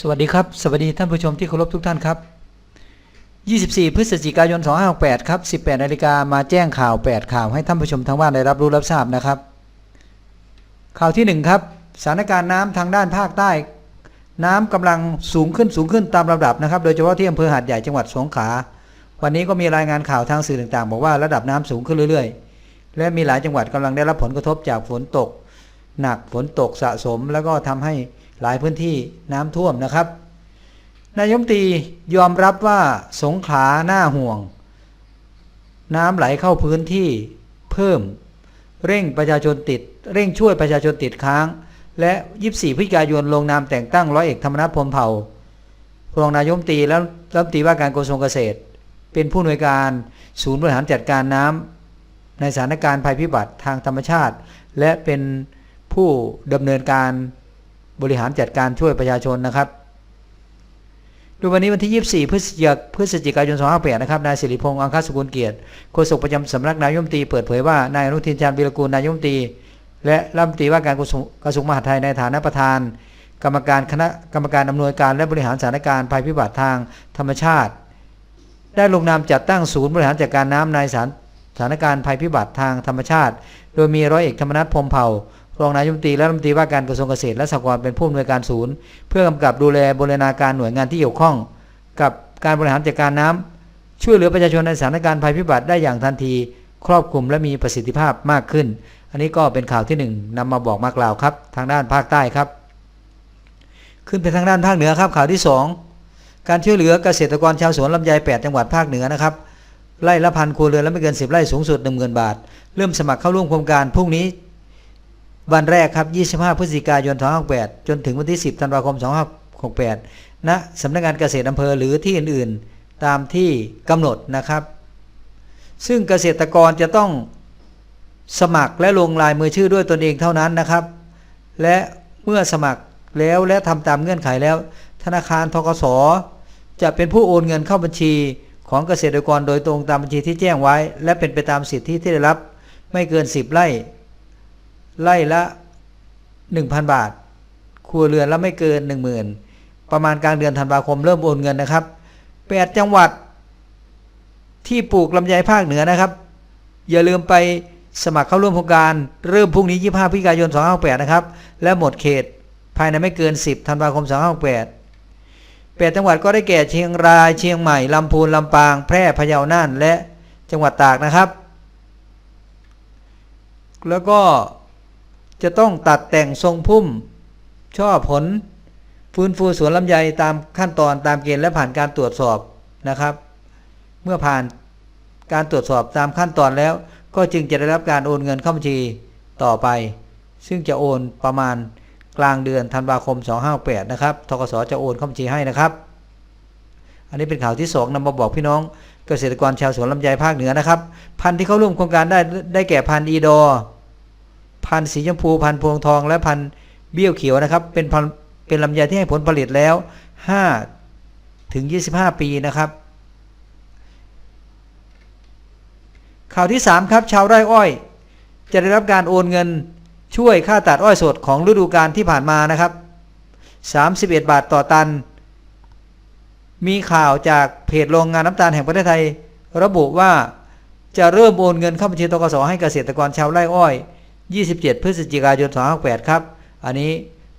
สวัสดีครับ สวัสดีท่านผู้ชมที่เคารพทุกท่านครับ 24 พฤศจิกายน 2568 ครับ 18นาฬิกามาแจ้งข่าว 8 ข่าวให้ท่านผู้ชมทางบ้านได้รับรู้รับทราบนะครับ ข่าวที่ 1 ครับ สถานการณ์น้ำทางด้านภาคใต้ น้ำกำลังสูงขึ้นสูงขึ้นตามลำดับนะครับ โดยเฉพาะที่อำเภอหาดใหญ่จังหวัดสงขลา วันนี้ก็มีรายงานข่าวทางสื่อต่างๆ บอกว่าระดับน้ำสูงขึ้นเรื่อย ๆ และมีหลายจังหวัดกำลังได้รับผลกระทบจากฝนตก หนักฝนตกสะสมแล้วก็ทำให้ หลายพื้นที่น้ำท่วมนะครับ นายมตียอมรับว่าสงขลาหน้าห่วง น้ำไหลเข้าพื้นที่เพิ่ม เร่งประชาชนติด เร่งช่วยประชาชนติดค้าง และ 24พฤศจิกายนลงนามแต่งตั้งร้อยเอกธรรมนัฐพรมเผ่ารองนายมตีและรัฐมนตรีว่าการกระทรวงเกษตร เป็นผู้อำนวยการศูนย์บริหารจัดการน้ำในสถานการณ์ภัยพิบัติทางธรรมชาติ และเป็นผู้ดำเนินการ บริหารจัดการช่วยประชาชนนะครับดยวันนี้วันที่ 24 พฤศจิกายนพฤศจิกายน 2568นะครับ นายสิริพงษ์ อังคสกุลเกียรติ โฆษกประจำสำนักนายมตรีเปิดเผยว่า นายอนุทินชาญวีรกูล นายมตรี และรัฐมนตรีว่าการกระทรวงมหาดไทยในฐานะประธาน กรรมการคณะกรรมการอำนวยการและบริหารสถานการณ์ภัยพิบัติทางธรรมชาติ ได้ลงนามจัดตั้งศูนย์บริหารจัดการน้ำในสถานการณ์ภัยพิบัติทางธรรมชาติ โดยมีร้อยเอกธรรมนัฐพรมเผ่า รองนายกรัฐมนตรีและรัฐมนตรีว่าการกระทรวงเกษตรและสหกรณ์เป็นผู้อำนวยการศูนย์ เพื่อกำกับดูแลบริณาการหน่วยงานที่เกี่ยวข้อง กับการบริหารจัดการน้ำช่วยเหลือประชาชนในสถานการณ์ภัยพิบัติได้อย่างทันที ครอบคลุมและมีประสิทธิภาพมากขึ้น อันนี้ก็เป็นข่าวที่หนึ่งนำมาบอกมากล่าวครับ ทางด้านภาคใต้ครับ ขึ้นไปทางด้านภาคเหนือครับข่าวที่สองการช่วยเหลือเกษตรกรชาวสวนลำไย8จังหวัดภาคเหนือนะครับไร่ละพันครัวเรือนและไม่เกิน10ไร่สูงสุด1 0,000 บาท เริ่มสมัครเข้าร่วมโครงการพรุ่งนี้ วันแรกครับ 25 พฤศจิกายน 2568 จนถึงวันที่ 10 ธันวาคม 2568ณสำนักงานเกษตรอำเภอหรือที่อื่นๆ ตามที่กำหนดนะครับ ซึ่งเกษตรกรจะต้องสมัครและลงลายมือชื่อด้วยตนเองเท่านั้นนะครับ และเมื่อสมัครแล้วและทำตามเงื่อนไขแล้ว ธนาคารทกสจะเป็นผู้โอนเงินเข้าบัญชีของเกษตรกรโดยตรงตามบัญชีที่แจ้งไว้ และเป็นไปตามสิทธิที่ได้รับ ไม่เกิน 10 ไร่ ไร่ละ 1,000 บาท ครัวเรือนละไม่เกิน 10,000 ประมาณกลางเดือนธันวาคมเริ่มโอนเงินนะครับ 8 จังหวัดที่ปลูกลำไยภาคเหนือนะครับ อย่าลืมไปสมัครเข้าร่วมโครงการเริ่มพรุ่งนี้ 25พฤศจิกายน 2568 นะครับ และหมดเขตภายในไม่เกิน 10 ธันวาคม 2568 8 จังหวัดก็ได้แก่เชียงราย เชียงใหม่ ลำพูน ลำปาง แพร่ พะเยา น่าน และจังหวัดตากนะครับ แล้วก็ จะต้องตัดแต่งทรงพุ่ม ช่อผล ฟื้นฟูสวนลำไยตามขั้นตอนตามเกณฑ์และผ่านการตรวจสอบนะครับ เมื่อผ่านการตรวจสอบตามขั้นตอนแล้ว ก็จึงจะได้รับการโอนเงินเข้าบัญชีต่อไป ซึ่งจะโอนประมาณกลางเดือนธันวาคม 258 นะครับ ทกสจะโอนเข้าบัญชีให้นะครับ อันนี้เป็นข่าวที่ 2นำมาบอกพี่น้องเกษตรกรชาวสวนลำไยภาคเหนือนะครับ พันธุ์ที่เข้าร่วมโครงการได้ได้แก่พันธุ์อีดอ พันธุ์สีชมพูพันธุ์พวงทอง และพันธุ์เบี้ยวเขียวนะครับ เป็นพันเป็นลำไยที่ให้ผลผลิตแล้ว 5 ถึง 25 ปีนะครับ ข่าวที่ 3 ครับ ชาวไร่อ้อย จะได้รับการโอนเงินช่วยค่าตัดอ้อยสดของฤดูกาลที่ผ่านมานะครับ 31 บาทต่อตัน มีข่าวจากเพจโรงงานน้ำตาลแห่งประเทศไทย ระบุว่าจะเริ่มโอนเงินเข้าบัญชีตกสให้เกษตรกรชาวไร่อ้อย 27 พฤศจิกายน2568ครับ อันนี้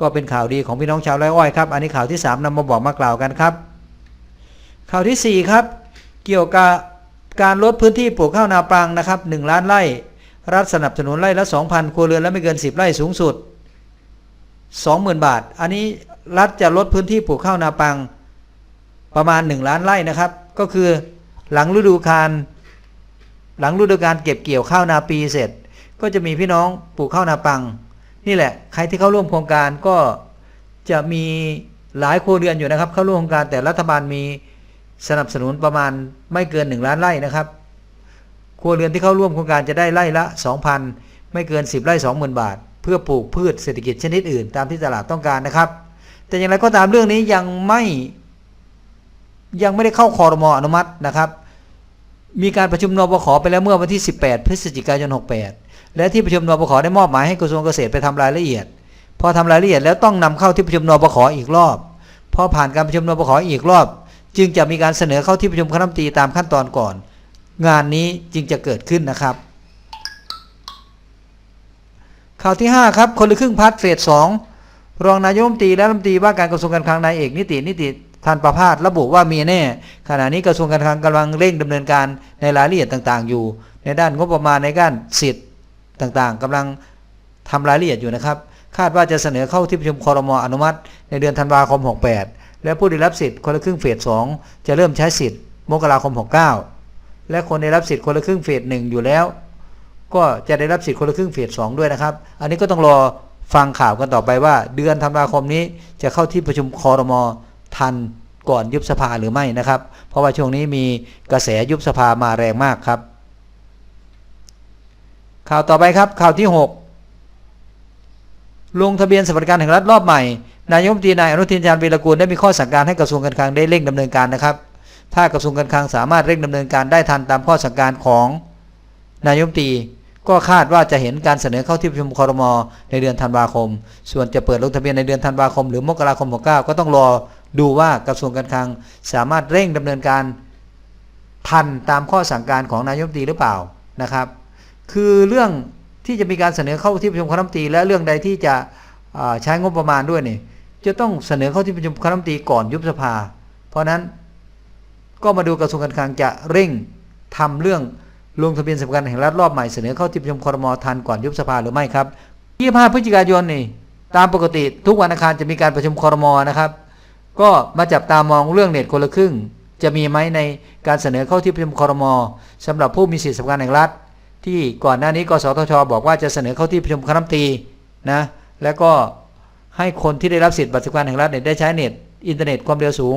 ก็เป็นข่าวดีของพี่น้องชาวไร่อ้อยครับ อันนี้ข่าวที่ 3นำมาบอกมากล่าวกันครับ ข่าวที่ 4 ครับ เกี่ยวกับการลดพื้นที่ปลูกข้าวนาปรังนะครับ1ล้านไร่ รัฐสนับสนุนไร่ละ 2,000 ครัวเรือนและไม่เกิน 10 ไร่สูงสุด 20,000 บาท อันนี้รัฐจะลดพื้นที่ปลูกข้าวนาปังประมาณ 1 ล้านไร่นะครับ ก็คือหลังฤดูกาลหลังฤดูกาลเก็บเกี่ยวข้าวนาปีเสร็จ ก็จะมีพี่น้องปลูกข้าวนาปัง นี่แหละ ใครที่เข้าร่วมโครงการก็จะมีหลายครัวเรือนอยู่นะครับ เข้าร่วมโครงการแต่รัฐบาลมีสนับสนุนประมาณไม่เกิน 1 ล้านไร่นะครับ ครัวเรือนที่เข้าร่วมโครงการจะได้ไร่ละ 2,000 ไม่เกิน 10 ไร่ 20,000 บาท เพื่อปลูกพืชเศรษฐกิจชนิดอื่น ตามที่ตลาดต้องการนะครับ แต่อย่างไรก็ตามเรื่องนี้ยังไม่ยังไม่ได้เข้าคอรมออนุมัตินะครับ มีการประชุมนบขไปแล้วเมื่อวันที่ 18 พฤศจิกายน 68 และที่ประชุมนบขได้มอบหมายให้กระทรวงเกษตรไปทำรายละเอียด พอทำรายละเอียดแล้วต้องนำเข้าที่ประชุมนบขอีกรอบ พอผ่านการประชุมนปขอีกรอบ จึงจะมีการเสนอเข้าที่ประชุมคณะรัฐมนตรีตามขั้นตอนก่อน งานนี้จึงจะเกิดขึ้นนะครับ ข่าวที่ 5 ครับ คนละครึ่งพัฒน์เฟสสองรองนายกรัฐมนตรีและรัฐมนตรีว่าการกระทรวงการคลังนายเอกนิตินิติทันประพาสระบุว่ามีแน่ ขณะนี้กระทรวงการคลังกำลังเร่งดำเนินการในรายละเอียดต่าง ๆ อยู่ ในด้านงบประมาณในด้านสิทธิ์ ต่างๆกำลังทำรายละเอียดอยู่นะครับ คาดว่าจะเสนอเข้าที่ประชุมคอรมออนุมัติ ในเดือนธันวาคม 68 และผู้ได้รับสิทธิ์คนละครึ่งเฟส2จะเริ่มใช้สิทธิ์มกราคม 69 และคนได้รับสิทธิ์คนละครึ่งเฟส1อยู่แล้ว ก็จะได้รับสิทธิ์คนละครึ่งเฟส2ด้วยนะครับ อันนี้ก็ต้องรอฟังข่าวกันต่อไปว่า เดือนธันวาคมนี้จะเข้าที่ประชุมคอรมอทันก่อนยุบสภาหรือไม่นะครับ เพราะว่าช่วงนี้มีกระแสยุบสภามาแรงมากครับ ข่าวต่อไปครับข่าวที่ 6 ลงทะเบียนสวัสดิการแห่งรัฐรอบใหม่ นายกรัฐมนตรีนายอนุทินชาญวีรกูลได้มีข้อสั่งการให้กระทรวงการคลังได้เร่งดำเนินการนะครับ ถ้ากระทรวงการคลังสามารถเร่งดำเนินการได้ทันตามข้อสั่งการของนายกรัฐมนตรีก็คาดว่าจะเห็นการเสนอเข้าที่ประชุมคอรมอในเดือนธันวาคม ส่วนจะเปิดลงทะเบียนในเดือนธันวาคม หรือมกราคม69ก็ต้องรอดูว่ากระทรวงการคลังสามารถเร่งดำเนินการทันตามข้อสั่งการของนายกรัฐมนตรีหรือเปล่านะครับ คือเรื่องที่จะมีการเสนอเข้าที่ประชุมคณะรัฐมนตรีและเรื่องใดที่จะใช้งบประมาณด้วยนี่จะต้องเสนอเข้าที่ประชุมคณะรัฐมนตรีก่อนยุบสภา เพราะนั้นก็มาดูกระทรวงการคลังจะเร่งทำเรื่องลงทะเบียนสำคัญแห่งรัฐรอบใหม่เสนอเข้าที่ประชุมครมทันก่อนยุบสภาหรือไม่ครับ25พฤศจิกายนนี่ตามปกติทุกวันอังคารจะมีการประชุมครมนะครับ ก็มาจับตามองเรื่องเน็ตคนละครึ่ง จะมีไหมในการเสนอเข้าที่ประชุมครมสำหรับผู้มีสิทธิสำคัญแห่งรัฐ ที่ก่อนหน้านี้กสทช บอกว่าจะเสนอเข้าที่ประชุมคณะรัฐมนตรีนะแล้วก็ให้คนที่ได้รับสิทธิบัตรสวัสดิการแห่งรัฐเนี่ยได้ใช้เน็ตอินเทอร์เน็ตความเร็วสูง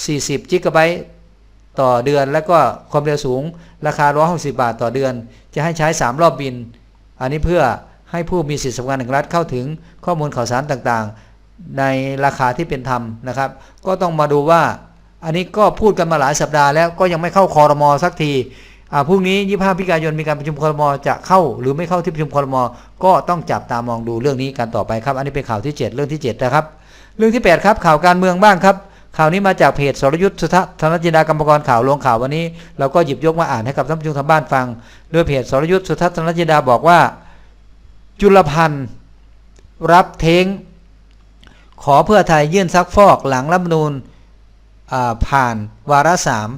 40 จิกะไบต์ต่อเดือน แล้วก็ความเร็วสูง ราคา 160 บาทต่อเดือน จะให้ใช้ 3 รอบบิน อันนี้เพื่อให้ผู้มีสิทธิสำคัญแห่งรัฐเข้าถึงข้อมูลข่าวสารต่างๆ ในราคาที่เป็นธรรมนะครับ ก็ต้องมาดูว่า อันนี้ก็พูดกันมาหลายสัปดาห์แล้วก็ยังไม่เข้าคอรมอสักที พรุ่งนี้25พฤศจิกายนมีการประชุมครมจะเข้าหรือไม่เข้าที่ประชุมครมก็ต้องจับตามองดูเรื่องนี้กันต่อไปครับ อันนี้เป็นข่าวที่ 7 เรื่องที่7นะครับ เรื่องที่ 8 ครับ ข่าวการเมืองบ้างครับ ข่าวนี้มาจากเพจสรยุทธ์สุทธธนจินดากรรมกรข่าวลงข่าววันนี้ เราก็หยิบยกมาอ่านให้กับท่านผู้ชมทางบ้านฟัง โดยเพจสรยุทธ์สุทธธนจินดาบอกว่า จุลพันธ์รับเทงขอเพื่อไทยยื่นซักฟอกหลังรัฐมนูญอ่าผ่านวาระสาม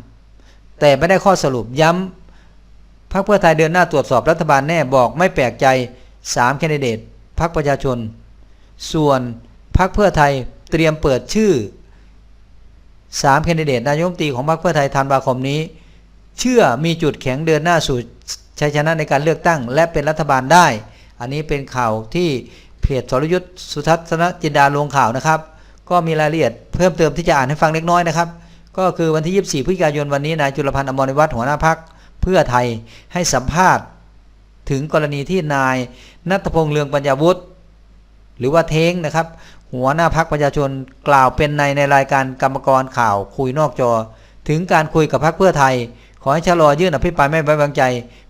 แต่ไม่ได้ข้อสรุปย้ำ พรรคเพื่อไทยเดินหน้าตรวจสอบรัฐบาลแน่บอกไม่แปลกใจ3แคนดิเดตพรรคประชาชน ส่วนพรรคเพื่อไทยเตรียมเปิดชื่อ3แคนดิเดตนายกมตรีของพรรคเพื่อไทยธันวาคมนี้ เชื่อมีจุดแข็งเดินหน้าสู่ชัยชนะในการเลือกตั้ง และเป็นรัฐบาลได้ อันนี้เป็นข่าวที่เพจสรยุทธ์สุทัศนจินดาลงข่าวนะครับ ก็มีรายละเอียดเพิ่มเติมที่จะอ่านให้ฟังเล็กน้อยนะครับ ก็คือวันที่ 24 พฤศจิกายนวันนี้นายจุลพันธ์อมรนิวัฒน์หัวหน้าพัก พื่อไทยให้สัมภาษณ์ ถึงกรณีที่นายนัทพงษ์เลืองปัญญาวุฒิหรือว่าเท้งนะครับ หัวหน้าพักประชาชนกล่าวเป็นในในรายการกรรมกรข่าวคุยนอกจอ ถึงการคุยกับพักเพื่อไทย ขอให้ชะลอยื่นอภิปรายไม่ไว้วางใจ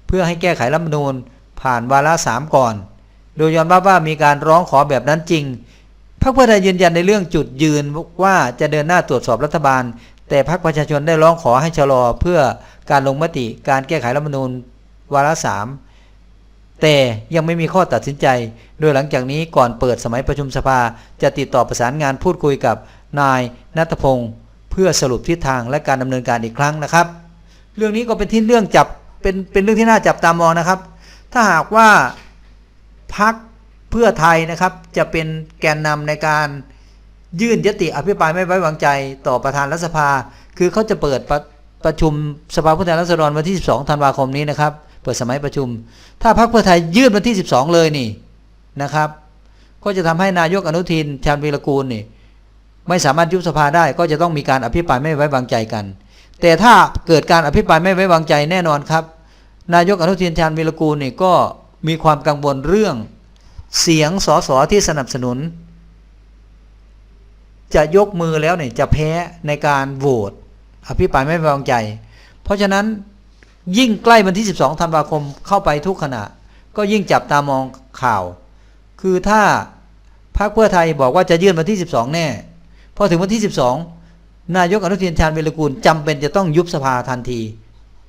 เพื่อให้แก้ไขรัฐมนูญ ผ่านวาระสามก่อน โดยยอมรับว่ามีการร้องขอแบบนั้นจริงพรรคเพื่อไทยยืนยันในเรื่องจุดยืนว่าจะเดินหน้าตรวจสอบรัฐบาล แต่พรรคประชาชนได้ร้องขอให้ชะลอเพื่อการลงมติการแก้ไขรัฐธรรมนูญวาระสามแต่ยังไม่มีข้อตัดสินใจ โดยหลังจากนี้ก่อนเปิดสมัยประชุมสภาจะติดต่อประสานงานพูดคุยกับนายนัทพงศ์เพื่อสรุปทิศทางและการดำเนินการอีกครั้งนะครับ เรื่องนี้ก็เป็นที่เรื่องจับเป็นเป็นเรื่องที่น่าจับตามองนะครับ ถ้าหากว่าพักเพื่อไทยนะครับจะเป็นแกนนำในการ ยื่นยติอภิปรายไม่ไว้วางใจต่อประธานรัฐสภา คือเขาจะเปิดประประชุมสภาผู้แทนราษฎรวันที่ 12 ธันวาคมนี้นะครับ เปิดสมัยประชุม ถ้าพักเพื่อไทยยื่นวันที่ 12 เลยนี่นะครับ ก็จะทำให้นายกอนุทินชาญวีรกูลนี่ไม่สามารถยุบสภาได้ ก็จะต้องมีการอภิปรายไม่ไว้วางใจกัน แต่ถ้าเกิดการอภิปรายไม่ไว้วางใจแน่นอนครับ นายกอนุทินชาญวีรกูลนี่ก็มีความกังวลเรื่อง เสียงสสที่สนับสนุน จะยกมือแล้วเนี่ยจะแพ้ในการโหวตอภิปรายไม่ไว้วางใจ เพราะฉะนั้นยิ่งใกล้วันที่ 12ธันวาคมเข้าไปทุกขณะ ก็ยิ่งจับตามองข่าว คือถ้าพรรคเพื่อไทยบอกว่าจะยื่นวันที่ 12 แน่ พอถึงวันที่ 12 นายกอนุทินชาญวิรกูลจำเป็นจะต้องยุบสภาทันที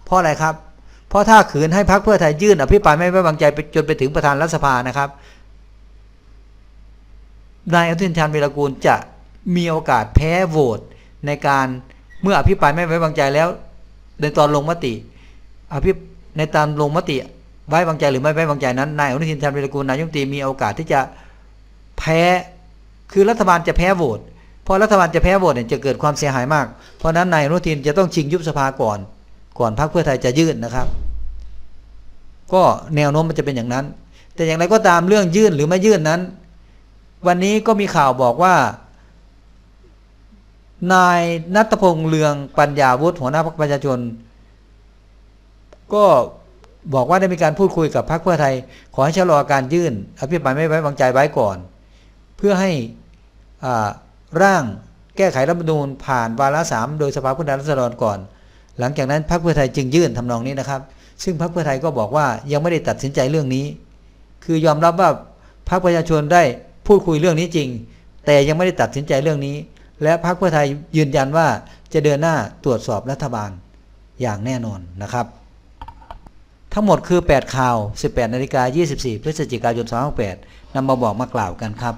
เพราะอะไรครับ เพราะถ้าขืนให้พรรคเพื่อไทยยื่นอภิปรายไม่ไว้วางใจไปจนไปถึงประธานรัฐสภานะครับ นายอนุทินชาญวีรกูลจะ มีโอกาสแพ้โหวตในการเมื่ออภิปรายไม่ไว้วางใจแล้ว ในตอนลงมติอภิในตอนลงมติ ไว้วางใจหรือไม่ไว้วางใจนั้นนายอนุทินชาญวีรกูลนายกรัฐมนตรีมีโอกาสที่จะแพ้คือรัฐบาลจะแพ้โหวตเพราะรัฐบาลจะแพ้โหวตเนี่ยจะเกิดความเสียหายมาก เพราะฉะนั้นนายอนุทินจะต้องชิงยุบสภาก่อน ก่อนพรรคเพื่อไทยจะยื่นนะครับ ก็แนวโน้มมันจะเป็นอย่างนั้น แต่อย่างไรก็ตามเรื่องยื่นหรือไม่ยื่นนั้น วันนี้ก็มีข่าวบอกว่า นายนัทพงษ์เลืองปัญญาวุฒิหัวหน้าพรรคประชาชน ก็บอกว่าได้มีการพูดคุยกับพรรคเพื่อไทย ขอให้ชะลอการยื่น อภิปรายไม่ไว้วางใจไว้ก่อน เพื่อให้ร่างแก้ไขรัฐธรรมนูญผ่านวาระสามโดยสภาผู้แทนราษฎรก่อน หลังจากนั้นพรรคเพื่อไทยจึงยื่นทำนองนี้นะครับ ซึ่งพรรคเพื่อไทยก็บอกว่ายังไม่ได้ตัดสินใจเรื่องนี้ คือยอมรับว่าพรรคประชาชนได้พูดคุยเรื่องนี้จริง แต่ยังไม่ได้ตัดสินใจเรื่องนี้ และพรรคเพื่อไทยยืนยันว่าจะเดินหน้าตรวจสอบรัฐบาลอย่างแน่นอนนะครับ ทั้งหมดคือ 8 ข่าว 18นาฬิกา24 พฤศจิกายน 2568นำมาบอกมากล่าวกันครับ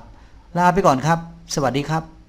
ลาไปก่อนครับ สวัสดีครับ